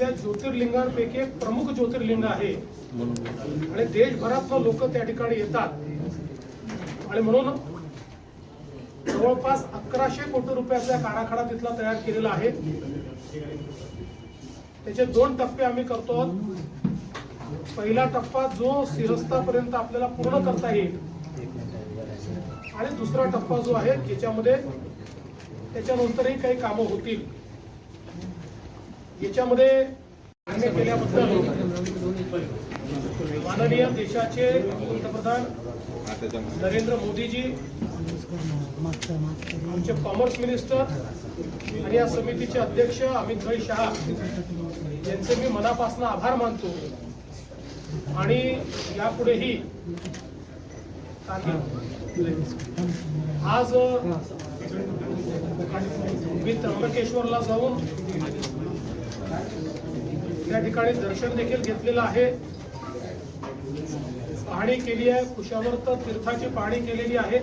या ज्योतिर्लिंगांपैकी एक प्रमुख ज्योतिर्लिंग आहे. आणि देशभरातनं लोक त्या ठिकाणी येतात. आणि म्हणून जवळपास अकराशे कोटी रुपयाचा एक आराखडा तिथला तयार केलेला आहे. त्याचे दोन टप्पे आम्ही करतो पहिला टप्पा जो सिंहस्थापर्यंत आपल्याला पूर्ण करता येईल. आणि दुसरा टप्पा जो आहे ज्याच्यामध्ये त्याच्यानंतरही काही कामं होतील. याच्यामध्ये मान्य केल्याबद्दल माननीय देशाचे पंतप्रधान नरेंद्र मोदीजी आमचे कॉमर्स मिनिस्टर आणि या समितीचे अध्यक्ष अमित भाई शहा यांचे मी मनापासून आभार मानतो. आणि यापुढेही आज मी त्र्यंबकेश्वरला जाऊन त्या ठिकाणी दर्शन देखील घेतलेलं आहे. पाहणी केली आहे कुशावर्त तीर्थाची पाहणी केलेली आहे.